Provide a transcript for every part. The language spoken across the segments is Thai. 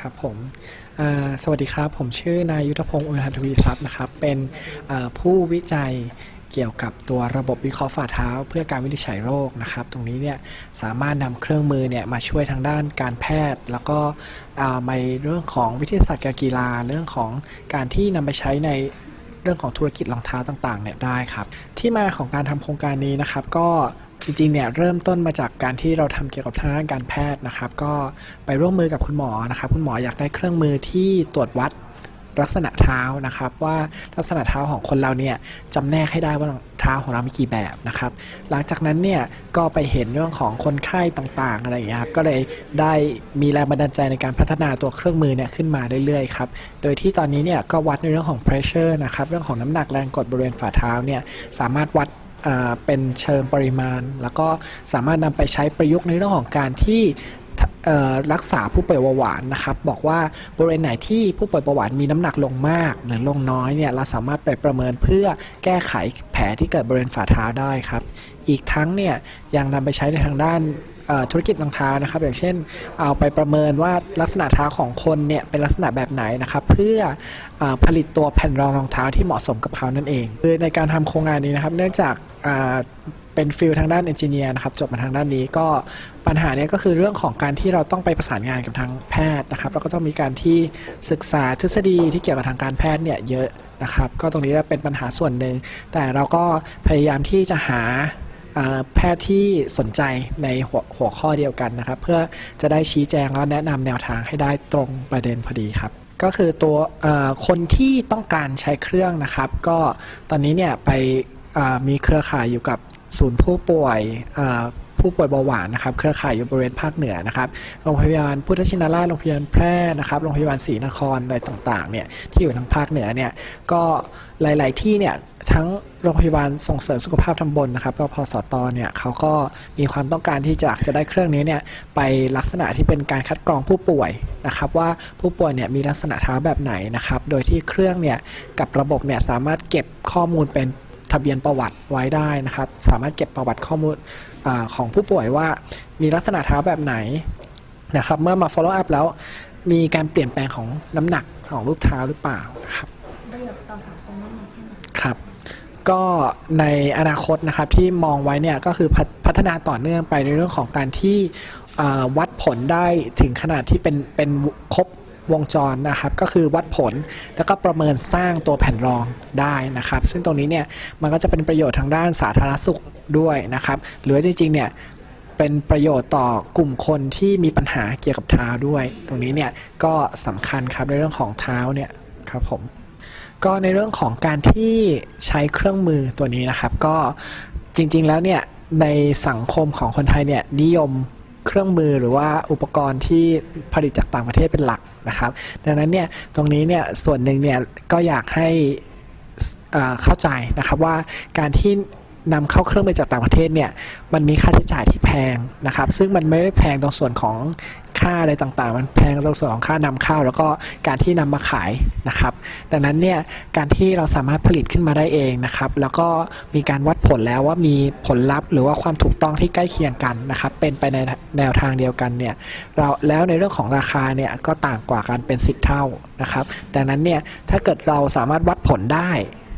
ครับผมสวัสดีครับ ผมชื่อนายยุทธพงศ์อุณหทวีทรัพย์นะครับ เป็นผู้วิจัยเกี่ยวกับตัวระบบวิเคราะห์ฝ่าเท้า เพื่อการวินิจฉัยโรคนะครับ ตรงนี้เนี่ยสามารถนำเครื่องมือเนี่ยมาช่วยทางด้านการแพทย์ แล้วก็ในเรื่องของวิทยาศาสตร์การกีฬาเรื่องของการที่นำไปใช้ในเรื่องของธุรกิจรองเท้าต่างๆเนี่ยได้ครับ ที่มาของการทำโครงการนี้นะครับ ก็ จริงๆเนี่ยเริ่มต้นมาจากการที่เราทำเกี่ยวกับทางด้านการแพทย์นะครับ ก็ไปร่วมมือกับคุณหมอนะครับ คุณหมออยากได้เครื่องมือที่ตรวจวัดลักษณะเท้านะครับว่าลักษณะเท้าของคนเราเนี่ยจำแนกให้ได้ว่าเท้าของเรามีกี่แบบนะครับ หลังจากนั้นเนี่ยก็ไปเห็นเรื่องของคนไข้ต่างๆอะไรอย่างเงี้ยครับก็เลยได้มีแรงบันดาลใจในการพัฒนาตัวเครื่องมือเนี่ยขึ้นมาเรื่อยๆครับโดยที่ตอนนี้เนี่ยก็วัดในเรื่องของ pressure นะครับเรื่องของน้ำหนักแรงกดบริเวณฝ่าเท้าเนี่ยสามารถวัด เป็นเชิงปริมาณ แล้วก็สามารถนำไปใช้ประยุกต์ในเรื่องของการที่รักษาผู้ป่วยเบาหวานนะครับ บอกว่าบริเวณไหนที่ผู้ป่วยเบาหวานมีน้ำหนักลงมากหรือลงน้อยเนี่ยเราสามารถไปประเมินเพื่อแก้ไขแผลที่เกิดบริเวณฝ่าเท้าได้ครับ อีกทั้งเนี่ยยังนำไปใช้ในทางด้าน ธุรกิจรองเท้านะครับ อย่างเช่น เอาไปประเมินว่าลักษณะเท้าของคนเนี่ยเป็นลักษณะแบบไหนนะครับ เพื่ออผลิตตัวแผ่นรองรองเท้าที่เหมาะสมกับเขานั่นเองคือในการทำโครงงานนี้นะครับ เนื่องจากาเป็นฟิลทางด้านเอนจิเนียร์นะครับจบมาทางด้านนี้ก็ปัญหาเนี้ก็คือเรื่องของการที่เราต้องไปประสานงานกับทางแพทย์นะครับ แล้วก็ต้องมีการที่ศึกษาทฤษฎีที่เกี่ยวกับทางการแพทย์เนี่ยเยอะนะครับ ก็ตรงนี้เป็นปัญหาส่วนหนึ่งแต่เราก็พยายามที่จะหา แพทย์ที่สนใจในหัวหัวข้อเดียวกันนะครับ เพื่อจะได้ชี้แจงและแนะนำแนวทางให้ได้ตรงประเด็นพอดีครับก็คือตัวคนที่ต้องการใช้เครื่องนะครับ ก็ตอนนี้เนี่ยไปมีเครือข่ายอยู่กับศูนย์ผู้ป่วย ผู้ป่วยเบาหวานนะครับเครือข่ายอยู่บริเวณภาคเหนือนะครับโรงพยาบาลพุทธชินราชโรงพยาบาลแพร่นะครับโรงพยาบาลศรีนครอะไรต่างๆเนี่ยที่อยู่ทางภาคเหนือเนี่ยก็หลาย ๆ ที่เนี่ยทั้งโรงพยาบาลส่งเสริมสุขภาพตำบลนะครับรพสตเนี่ยเขาก็มีความต้องการที่จะจะได้เครื่องนี้เนี่ยไปลักษณะที่เป็นการคัดกรองผู้ป่วยนะครับ ว่าผู้ป่วยเนี่ยมีลักษณะเท้าแบบไหนนะครับ โดยที่เครื่องเนี่ยกับระบบเนี่ยสามารถเก็บข้อมูลเป็นทะเบียนประวัติไว้ได้นะครับ สามารถเก็บประวัติข้อมูล อาของผู้ป่วยว่ามีลักษณะเท้าแบบไหนนะครับ เมื่อมา follow up แล้วมีการเปลี่ยนแปลงของน้ำหนักของรูปเท้าหรือเปล่านะครับประโยชน์ต่อสังคมมากน้อยแค่ไหนครับก็ในอนาคตนะครับที่มองไว้เนี่ยก็คือพัฒพัฒนาต่อเนื่องไปในเรื่องของการที่อ่าวัดผลได้ถึงขนาดที่เป็นเป็นครบ วงจรนะครับก็คือวัดผลแล้วก็ประเมินสร้างตัวแผ่นรองได้นะครับ ซึ่งตรงนี้เนี่ยมันก็จะเป็นประโยชน์ทางด้านสาธารณสุขด้วยนะครับ หรือจริงๆเนี่ยเป็นประโยชน์ต่อกลุ่มคนที่มีปัญหาเกี่ยวกับเท้าด้วย ตรงนี้เนี่ยก็สำคัญครับในเรื่องของเท้าเนี่ยครับผมก็ในเรื่องของการที่ใช้เครื่องมือตัวนี้นะครับ ก็จริงๆแล้วเนี่ยในสังคมของคนไทยเนี่ยนิยม เครื่องมือหรือว่าอุปกรณ์ที่ผลิตจากต่างประเทศเป็นหลักนะครับ ดังนั้นเนี่ยตรงนี้เนี่ยส่วนหนึ่งเนี่ยก็อยากให้เอ่อเข้าใจนะครับว่าการที่ นำเข้าเครื่องมือจากต่างประเทศเนี่ยมันมีค่าใช้จ่ายที่แพงนะครับ ซึ่งมันไม่ได้แพงตรงส่วนของค่าอะไรต่างๆ มันแพงตรงส่วนของค่านำเข้า แล้วก็การที่นำมาขายนะครับ ดังนั้นเนี่ยการที่เราสามารถผลิตขึ้นมาได้เองนะครับ แล้วก็มีการวัดผลแล้วว่ามีผลลัพธ์ หรือว่าความถูกต้องที่ใกล้เคียงกันนะครับ เป็นไปในแนวทางเดียวกันเนี่ยเราแล้วในเรื่องของราคาเนี่ยก็ต่างกว่ากันเป็น 10 เท่านะครับ ดังนั้นเนี่ยถ้าเกิดเราสามารถวัดผลได้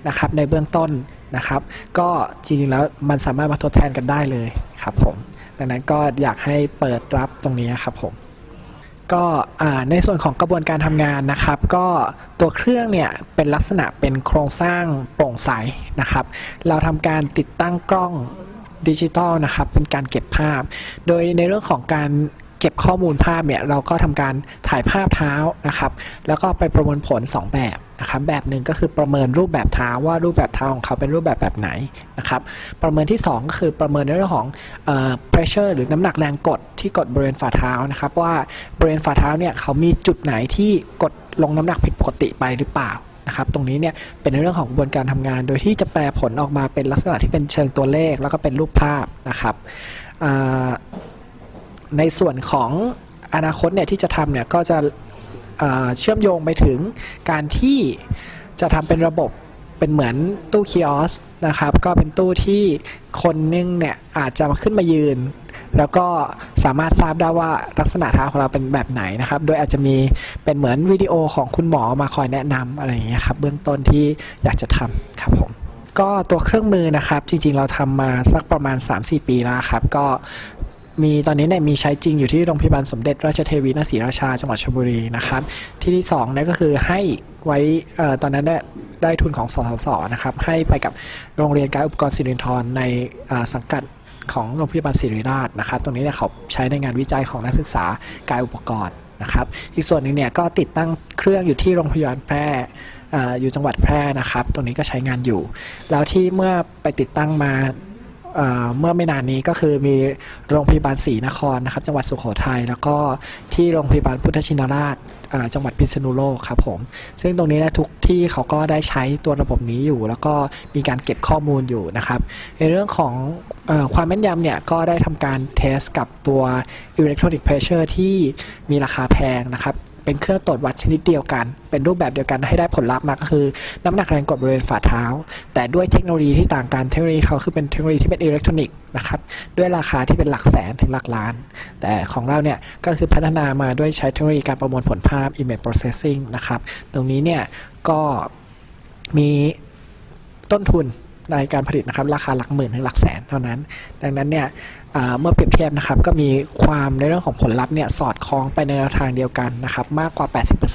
นะครับในเบื้องต้น นะครับ ก็จริงๆแล้วมันสามารถมาทดแทนกันได้เลยครับผม ดังนั้นก็อยากให้เปิดรับตรงนี้ครับผมก็ในส่วนของกระบวนการทำงานนะครับ ก็ตัวเครื่องเนี่ยเป็นลักษณะเป็นโครงสร้างโปร่งใสนะครับ เราทำการติดตั้งกล้องดิจิตอลนะครับ เป็นการเก็บภาพ โดยในเรื่องของการเก็บข้อมูลภาพเนี่ยเราก็ทำการถ่ายภาพเท้านะครับ แล้วก็ไปประมวลผล 2 แบบ นะครับแบบหนึ่งก็คือประเมินรูปแบบเท้าว่ารูปแบบเท้าของเขาเป็นรูปแบบแบบไหนนะครับประเมินที่ 2 ก็คือประเมินในเรื่องของเอ่อ pressure หรือน้ำหนักแรงกดที่กดบริเวณฝ่าเท้านะครับว่าบริเวณฝ่าเท้าเนี่ยเขามีจุดไหนที่กดลงน้ำหนักผิดปกติไปหรือเปล่านะครับตรงนี้เนี่ยเป็นในเรื่องของกระบวนการทำงาน โดยที่จะแปลผลออกมาเป็นลักษณะที่เป็นเชิงตัวเลข แล้วก็เป็นรูปภาพนะครับในส่วนของอนาคตเนี่ยที่จะทำเนี่ยก็จะ เชื่อมโยงไปถึงการที่จะทำเป็นระบบเป็นเหมือนตู้คีออสนะครับ ก็เป็นตู้ที่คนนึงเนี่ยอาจจะมาขึ้นมายืน แล้วก็สามารถทราบได้ว่าลักษณะเท้าของเราเป็นแบบไหนนะครับ โดยอาจจะมีเป็นเหมือนวิดีโอของคุณหมอมาคอยแนะนำอะไรอย่างเงี้ยครับ เบื้องต้นที่อยากจะทำครับผมก็ตัวเครื่องมือนะครับ จริงๆเราทำมาสักประมาณ 3-4 ปีแล้วครับ ก็ มีตอนนี้เนี่ยมีใช้จริงอยู่ที่โรงพยาบาลสมเด็จ ราชเทวีนศรีราชาจังหวัดชลบุรีนะครับ ที่ที่2เนี่ยก็คือให้ไว้ตอนนั้นเนี่ยได้ทุนของสสสนะครับให้ไปกับโรงเรียนการอุปกรณ์ศิรินทรในสังกัดของโรงพยาบาลศิริราชนะครับ ตรงนี้เนี่ยเขาใช้ในงานวิจัยของนักศึกษากายอุปกรณ์นะครับ อีกส่วนหนึ่งเนี่ยก็ติดตั้งเครื่องอยู่ที่โรงพยาบาลแพร่อยู่จังหวัดแพร่นะครับ ตรงนี้ก็ใช้งานอยู่ แล้วที่เมื่อไปติดตั้งมา เมื่อไม่นานนี้ก็คือมีโรงพยาบาลศรีนครนะครับ จังหวัดสุโขทัยแล้วก็ที่โรงพยาบาลพุทธชินราชจังหวัดพิษณุโลกครับผม ซึ่งตรงนี้นะทุกที่เขาก็ได้ใช้ตัวระบบนี้อยู่ แล้วก็มีการเก็บข้อมูลอยู่นะครับ ในเรื่องของออความแม่นยำเนี่ยก็ได้ทำการเทสกับตัว electronic pressure ที่มีราคาแพงนะครับ เป็นเครื่องตรวจวัดชนิดเดียวกัน เป็นรูปแบบเดียวกันให้ได้ผลลัพธ์มาก็คือ น้ำหนักแรงกดบริเวณฝ่าเท้า แต่ด้วยเทคโนโลยีที่ต่างกัน เทคโนโลยีเขาคือเป็นเทคโนโลยีที่เป็นอิเล็กทรอนิกส์นะครับ ด้วยราคาที่เป็นหลักแสนถึงหลักล้าน แต่ของเราเนี่ยก็คือพัฒนามาด้วยใช้เทคโนโลยีการประมวลผลภาพ image processing นะครับ ตรงนี้เนี่ยก็มีต้นทุนในการผลิตนะครับ ราคาหลักหมื่นถึงหลักแสนเท่านั้น ดังนั้นเนี่ย เมื่อเปรียบเทียบนะครับก็มีความในเรื่องของผลลัพธ์เนี่ยสอดคล้องไปในแนวทางเดียวกันนะครับมากกว่า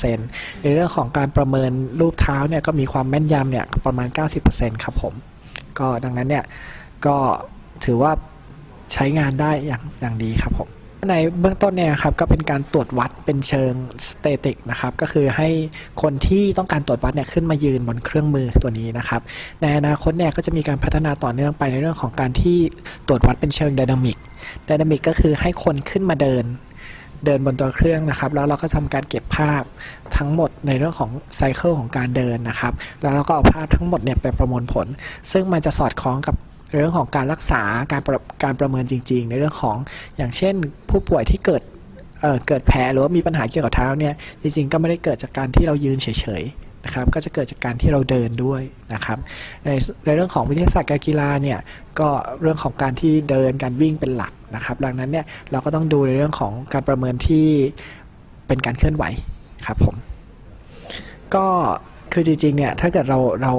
80%ในเรื่องของการประเมินรูปเท้าเนี่ยก็มีความแม่นยำเนี่ยประมาณ 90%ครับผมก็ดังนั้นเนี่ยก็ถือว่าใช้งานได้อย่างอย่างดีครับผม ในเบื้องต้นเนี่ยครับก็เป็นการตรวจวัดเป็นเชิงสเตติกนะครับก็คือให้คนที่ต้องการตรวจวัดเนี่ยขึ้นมายืนบนเครื่องมือตัวนี้นะครับในอนาคตเนี่ยก็จะมีการพัฒนาต่อเนื่องไปในเรื่องของการที่ตรวจวัดเป็นเชิงไดนามิกไดนามิกก็คือให้คนขึ้นมาเดินเดินบนตัวเครื่องนะครับ แล้วเราก็ทำการเก็บภาพทั้งหมดในเรื่องของไซเคิลของการเดินนะครับ แล้วเราก็เอาภาพทั้งหมดเนี่ยไปประมวลผล ซึ่งมันจะสอดคล้องกับ เรื่องของการรักษาการประการประเมินจริง ๆ ในเรื่องของอย่างเช่น ผู้ป่วยที่เกิดเเกิดแผลหรือว่ามีปัญหาเกี่ยวกับเท้าเนี่ยจริงๆก็ไม่ได้เกิดจากการที่เรายืนเฉยๆนะครับก็จะเกิดจากการที่เราเดินด้วยนะครับในในเรื่องของวิทยาศาสตร์การกีฬาเนี่ยก็เรื่องของการที่เดินการวิ่งเป็นหลักนะครับดังนั้นเนี่ยเราก็ต้องดูในเรื่องของการประเมินที่เป็นการเคลื่อนไหวครับผมก็คือจริงๆเนี่ยถ้าเกิดเราเรา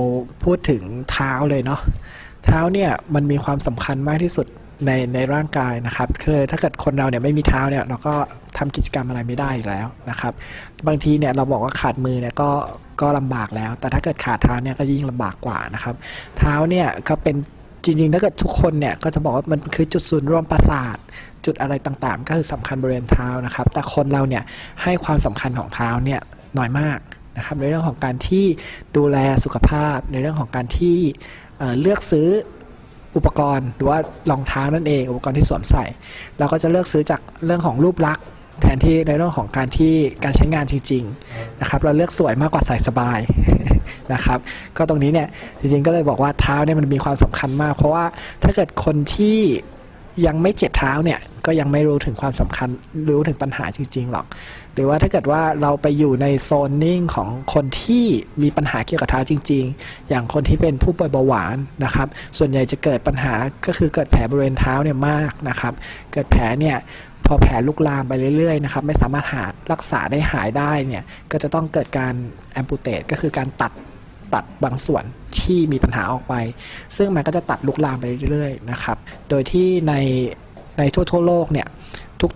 พูดถึงเท้าเลยเนาะ เท้าเนี่ยมันมีความสำคัญมากที่สุดในในร่างกายนะครับคือถ้าเกิดคนเราเนี่ยไม่มีเท้าเนี่ยเราก็ทำกิจกรรมอะไรไม่ได้อยู่แล้วนะครับ บางทีเนี่ยเราบอกว่าขาดมือเนี่ยก็ก็ลำบากแล้ว แต่ถ้าเกิดขาดเท้าเนี่ยก็ยิ่งลำบากกว่านะครับ เท้าเนี่ยก็เป็นจริงๆถ้าเกิดทุกคนเนี่ยก็จะบอกว่ามันคือจุดศูนย์รวมประสาทจุดอะไรต่างๆ ก็คือสำคัญบริเวณเท้านะครับ แต่คนเราเนี่ยให้ความสำคัญของเท้าเนี่ยน้อยมากนะครับในเรื่องของการที่ดูแลสุขภาพในเรื่องของการที่ เเลือกซื้ออุปกรณ์หรือว่ารองเท้านั่นเองอุปกรณ์ที่สวมใส่เราก็จะเลือกซื้อจากเรื่องของรูปลักษณ์แทนที่ในเรื่องของการที่การใช้งานจริงๆนะครับเราเลือกสวยมากกว่าใส่สบายนะครับ ก็ตรงนี้เนี่ยจริงๆก็เลยบอกว่าเท้าเนี่ยมันมีความสำคัญมาก เพราะว่าถ้าเกิดคนที่ ยังไม่เจ็บเท้าเนี่ย ก็ยังไม่รู้ถึงความสำคัญ รู้ถึงปัญหาจริงๆหรอก หรือว่าถ้าเกิดว่าเราไปอยู่ในโซนนิ่งของคนที่มีปัญหาเกี่ยวกับเท้าจริง ๆ อย่างคนที่เป็นผู้ป่วยเบาหวานนะครับ ส่วนใหญ่จะเกิดปัญหาก็คือเกิดแผลบริเวณเท้าเนี่ยมากนะครับ เกิดแผลเนี่ยพอแผลลุกลามไปเรื่อยๆนะครับ ไม่สามารถหารักษาได้หายได้เนี่ย ก็จะต้องเกิดการแอมพูเตตก็คือการตัด ตัดบางส่วนที่มีปัญหาออกไป ซึ่งมันก็จะตัดลุกลามไปเรื่อยๆนะครับ โดยที่ในในทั่วทั่วโลกเนี่ย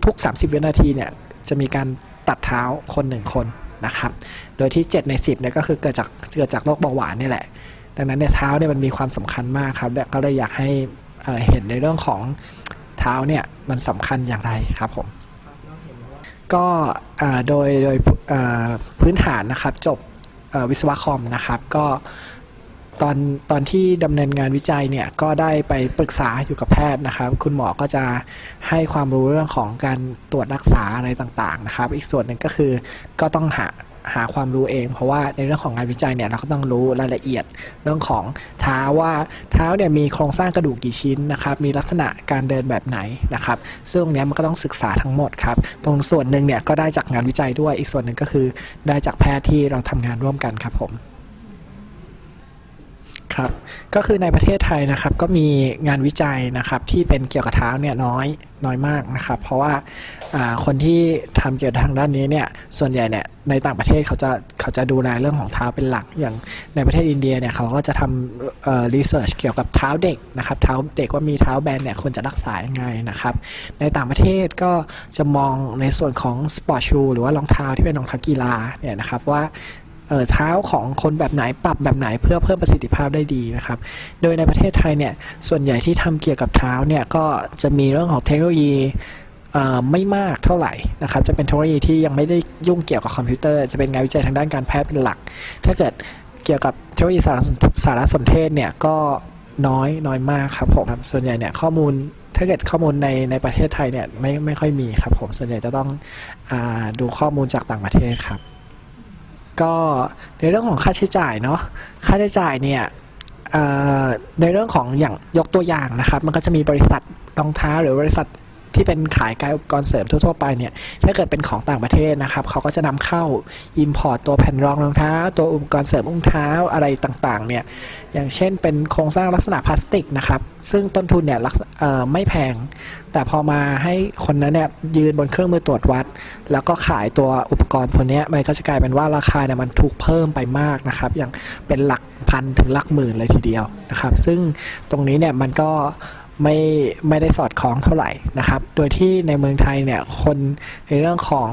ทุก ๆ 30 วินาทีเนี่ยจะมีการตัดเท้าคนหนึ่งคนนะครับ โดยที่ 7 ใน 10เนี่ยก็คือเกิดจากเกิดจากโรคเบาหวานนี่แหละ ดังนั้นเนี่ยเท้าเนี่ยมันมีความสำคัญมากครับก็เลยอยากให้เเห็นในเรื่องของเท้าเนี่ยมันสำคัญอย่างไรครับผมก็โดยโดยพื้นฐานนะครับจบ วิศวะคอมนะครับ ก็ตอนตอนที่ดำเนินงานวิจัยเนี่ยก็ได้ไปปรึกษาอยู่กับแพทย์นะครับ คุณหมอก็จะให้ความรู้เรื่องของการตรวจรักษาอะไรต่างๆนะครับ อีกส่วนหนึ่งก็คือก็ต้องหา หาความรู้เอง เพราะว่าในเรื่องของงานวิจัยเนี่ยเราก็ต้องรู้รายละเอียดเรื่องของเท้าว่าเท้าเนี่ยมีโครงสร้างกระดูกกี่ชิ้นนะครับมีลักษณะการเดินแบบไหนนะครับซึ่งตรงเนี้ยมันก็ต้องศึกษาทั้งหมดครับตรงส่วนหนึ่งเนี่ยก็ได้จากงานวิจัยด้วยอีกส่วนหนึ่งก็คือได้จากแพทย์ที่เราทำงานร่วมกันครับผม ครับ ก็คือในประเทศไทยนะครับ ก็มีงานวิจัยนะครับ ที่เป็นเกี่ยวกับเท้าเนี่ยน้อยน้อยมากนะครับ เพราะว่าคนที่ทำเกี่ยวกับทางด้านนี้เนี่ยส่วนใหญ่เนี่ยในต่างประเทศเขาจะเขาจะดูแลเรื่องของเท้าเป็นหลักอย่างในประเทศอินเดียเนี่ยเขาก็จะทำรีเสิร์ชเกี่ยวกับเท้าเด็กนะครับเท้าเด็กว่ามีเท้าแบนเนี่ยควรจะรักษายังไงนะครับ ในต่างประเทศก็จะมองในส่วนของสปอร์ตชูหรือว่ารองเท้าที่เป็นรองเท้ากีฬาเนี่ยนะครับว่า เอ่อเท้าของคนแบบไหนปรับแบบไหนเพื่อเพิ่มประสิทธิภาพได้ดีนะครับ โดยในประเทศไทยเนี่ยส่วนใหญ่ที่ทำเกี่ยวกับเท้าเนี่ยก็จะมีเรื่องของเทคโนโลยีไม่มากเท่าไหร่นะครับ จะเป็นเทคโนโลยีที่ยังไม่ได้ยุ่งเกี่ยวกับคอมพิวเตอร์ จะเป็นงานวิจัยทางด้านการแพทย์เป็นหลัก ถ้าเกิดเกี่ยวกับเทคโนโลยีสารสนสารสนเทศเนี่ยก็น้อยน้อยมากครับผมส่วนใหญ่เนี่ยข้อมูลถ้าเกิดข้อมูลในในประเทศไทยเนี่ยไม่ไม่ค่อยมีครับผมส่วนใหญ่จะต้องอดูข้อมูลจากต่างประเทศครับ ก็ในเรื่องของค่าใช้จ่ายเนาะค่าใช้จ่ายเนี่ยในเรื่องของอย่างยกตัวอย่างนะครับ มันก็จะมีบริษัทรองเท้าหรือบริษัท ที่เป็นขายกายอุปกรณ์เสริมทั่วๆไปเนี่ยถ้าเกิดเป็นของต่างประเทศนะครับเขาก็จะนำเข้า Import ตัวแผ่นรองรองเท้า ตัวอุปกรณ์เสริมรองเท้าอะไรต่างๆเนี่ยอย่างเช่นเป็นโครงสร้างลักษณะพลาสติกนะครับซึ่งต้นทุนเนี่ยลักไม่แพง แต่พอมาให้คนนั้นเนี่ยยืนบนเครื่องมือตรวจวัด แล้วก็ขายตัวอุปกรณ์พวกนี้มันก็จะกลายเป็นว่าราคาเนี่ยมันถูกเพิ่มไปมากนะครับอย่างเป็นหลักพันถึงหลักหมื่นเลยทีเดียวนะครับ ซึ่งตรงนี้เนี่ยมันก็ ไม่ไม่ได้สอดคล้องเท่าไหร่นะครับ โดยที่ในเมืองไทยเนี่ยคนในเรื่องของ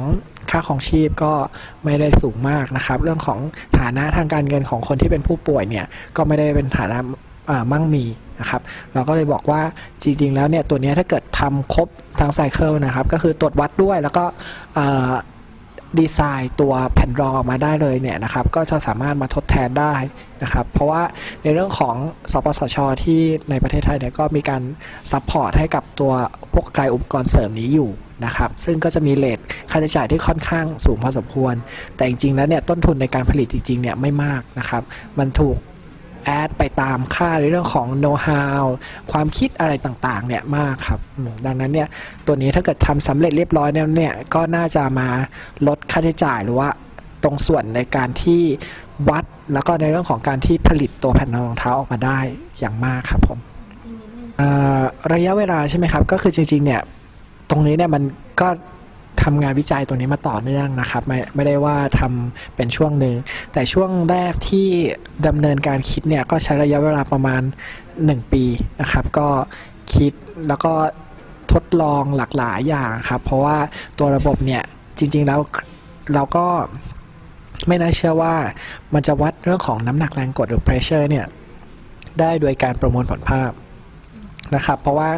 ค่าของชีพก็ไม่ได้สูงมากนะครับ เรื่องของฐานะทางการเงินของคนที่เป็นผู้ป่วยเนี่ยก็ไม่ได้เป็นฐานะมั่งมีนะครับเราก็เลยบอกว่าจริง ๆ แล้วเนี่ยตัวนี้ถ้าเกิดทำครบทั้งไซเคิลนะครับ ก็คือตรวจวัดด้วยแล้วก็ ดีไซน์ตัวแผ่นรองออกมาได้เลยเนี่ยนะครับก็จะสามารถมาทดแทนได้นะครับเพราะว่าในเรื่องของสปสช ที่ในประเทศไทยเนี่ยก็มีการซัพพอร์ตให้กับตัวพวกกายอุปกรณ์เสริมนี้อยู่นะครับซึ่งก็จะมีเลทค่าใช้จ่ายที่ค่อนข้างสูงพอสมควร แต่จริงๆแล้วเนี่ยต้นทุนในการผลิตจริงๆเนี่ยไม่มากนะครับมันถูก แอดไปตามค่าในเรื่องของโน้ตฮาวความคิดอะไรต่างๆเนี่ยมากครับอืมดังนั้นเนี่ยตัวนี้ถ้าเกิดทำสำเร็จเรียบร้อยแล้วเนี่ยก็น่าจะมาลดค่าใช้จ่ายหรือว่าตรงส่วนในการที่วัดแล้วก็ในเรื่องของการที่ผลิตตัวแผ่นรองเท้าออกมาได้อย่างมากครับผมอ่าระยะเวลาใช่ไหมครับ ก็คือจริงๆเนี่ยตรงนี้เนี่ยมันก็ ทำงานวิจัยตรงนี้มาต่อเนื่องนะครับ ไม่ไม่ได้ว่าทำเป็นช่วงหนึ่งแต่ช่วงแรกที่ดำเนินการคิดเนี่ยก็ใช้ระยะเวลาประมาณ 1 ปีนะครับ ก็คิดแล้วก็ทดลองหลากหลายอย่างครับ เพราะว่าตัวระบบเนี่ยจริงๆแล้วเราก็ไม่น่าเชื่อว่ามันจะวัดเรื่องของน้ำหนักแรงกดหรือ pressure เนี่ยได้โดยการประมวลผลภาพ นะครับ เพราะว่า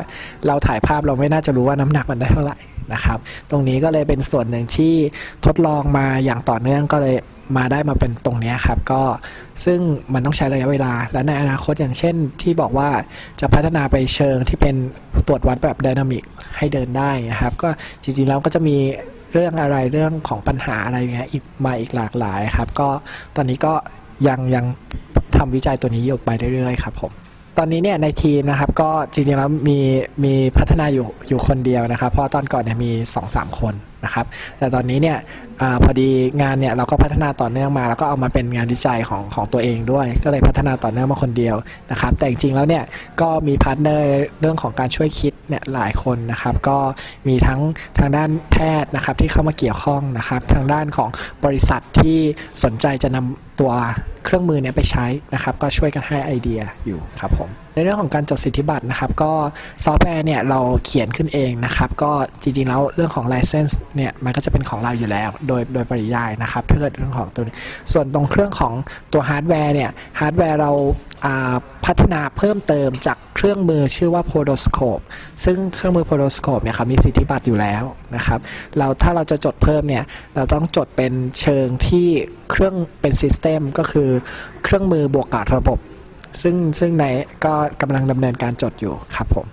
เราถ่ายภาพเราไม่น่าจะรู้ว่าน้ำหนักมันได้เท่าไหร่นะครับ ตรงนี้ก็เลยเป็นส่วนหนึ่งที่ทดลองมาอย่างต่อเนื่องก็เลยมาได้มาเป็นตรงนี้ครับก็ซึ่งมันต้องใช้ระยะเวลา และในอนาคตอย่างเช่นที่บอกว่าจะพัฒนาไปเชิงที่เป็นตรวจวัดแบบไดนามิกให้เดินได้นะครับ ก็จริงๆแล้วก็จะมีเรื่องอะไรเรื่องของปัญหาอะไรเงี้ยอีกมาอีกหลากหลายครับ ก็ตอนนี้ก็ยังยังทำวิจัยตัวนี้อยู่ไปเรื่อยๆครับผม ตอนนี้เนี่ยในทีมนะครับก็จริงๆแล้วมีมีพัฒนาอยู่อยู่คนเดียวนะครับ เพราะตอนก่อนเนี่ยมีสองสามคน นะครับ แต่ตอนนี้เนี่ยอพอดีงานเนี่ยเราก็พัฒนาต่อเนื่องมา แล้วก็เอามาเป็นงานวิจัยของของตัวเองด้วย ก็เลยพัฒนาต่อเนื่องมาคนเดียวนะครับ แต่จริงๆแล้วเนี่ยก็มีพาร์ทเนอร์เรื่องของการช่วยคิดเนี่ยหลายคนนะครับ ก็มีทั้งทางด้านแพทย์นะครับที่เข้ามาเกี่ยวข้องนะครับ ทางด้านของบริษัทที่สนใจจะนำตัวเครื่องมือเนี่ยไปใช้นะครับ ก็ช่วยกันให้ไอเดียอยู่ครับผม ในเรื่องของการจดสิทธิบัตรนะครับ ก็ซอฟต์แวร์เนี่ยเราเขียนขึ้นเองนะครับ ก็จริงๆแล้วเรื่องของ license เนี่ยมันก็จะเป็นของเราอยู่แล้ว โดยโดยปริยายนะครับถ้าเกิดเรื่องของตัวนี้ส่วนตรงเครื่องของตัวฮาร์ดแวร์เนี่ยฮาร์ดแวร์เราอ่าพัฒนาเพิ่มเติมจากเครื่องมือชื่อว่า Podoscope ซึ่งเครื่องมือ Podoscope เนี่ยครับมีสิทธิบัตรอยู่แล้วนะครับเราถ้าเราจะจดเพิ่มเนี่ยเราต้องจดเป็นเชิงที่เครื่องเป็นซิสเต็มก็คือเครื่องมือบวกกับระบบ ซึ่งซึ่งในก็กำลังดำเนินการจดอยู่ครับผม